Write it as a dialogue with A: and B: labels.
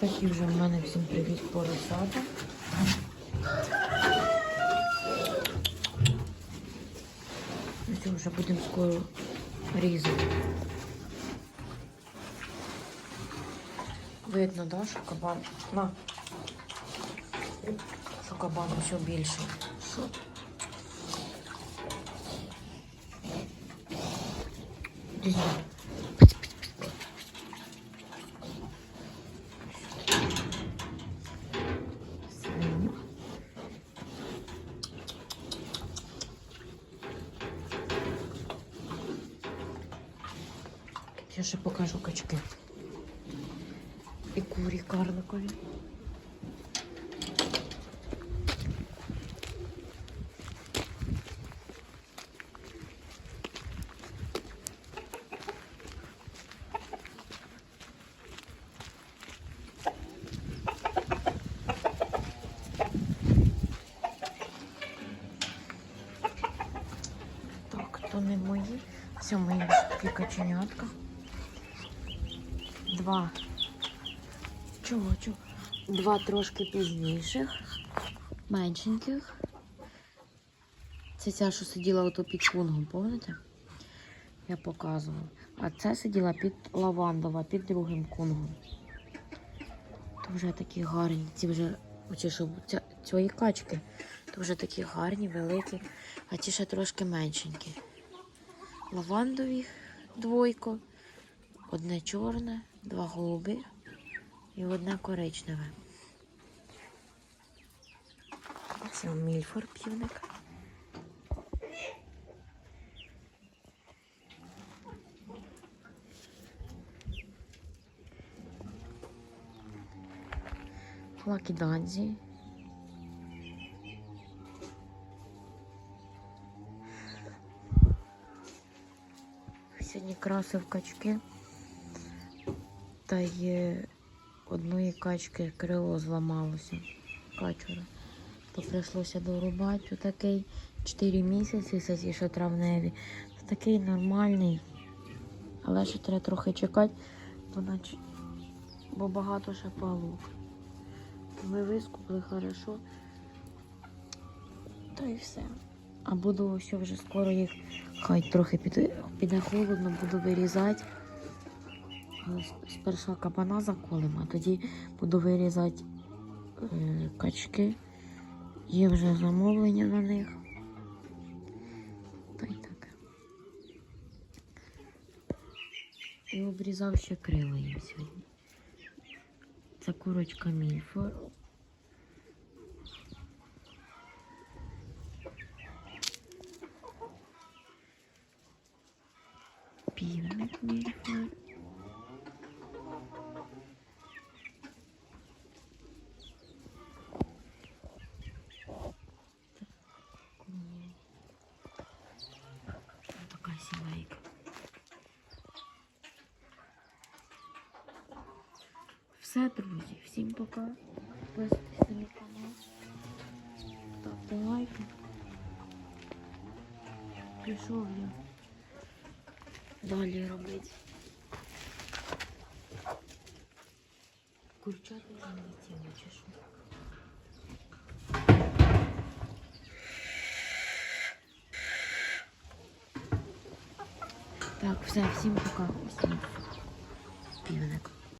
A: Такі вже в мене всім привіт поросята. Що, вже будемо скоро різати. Видно, да, що кабан. На. Що кабан ще більший. Що? Я ще покажу качки. І курі карликові. Так, то не мої. Все мої каченятка. Два. Чого, чого? Два трошки пізніших, меншеньких. Це ця, що сиділа ото під кунгом, пам'ятаєте? Я показувала. А це сиділа під лавандова, під другим кунгом. То вже такі гарні. Ці вже, оці, що ця, цієї качки, то вже такі гарні, великі, а ті ще трошки меншенькі. Лавандові двойко, одне чорне, два голуби і одне коричневе. Це мільфор півник. Лакіданзі. Сьогодні красив качки. Та є одної качки крило зламалося. Качура. То прийшлося дорубати. Отакий 4 місяці, ті, що травневі. Такий нормальний. Але ще треба трохи чекати, бо, наче... бо багато ще палок. Ми вискупили хорошо. Та і все. А буду ось вже скоро їх, хай трохи піде, піде холодно, буду вирізати. Е, Спершу кабана заколимо, а тоді буду вирізати е, качки. Є вже замовлення на них. Та й таке. І обрізав ще крила їм сьогодні. Це курочка Мільфор. Півник Мільфор. Все, друзі, всім пока. Підписуйтесь на канал. Ставте лайки. Пішов я далі робити. Курчата залетіли чи що? Так, все, всім пока. Всім півник.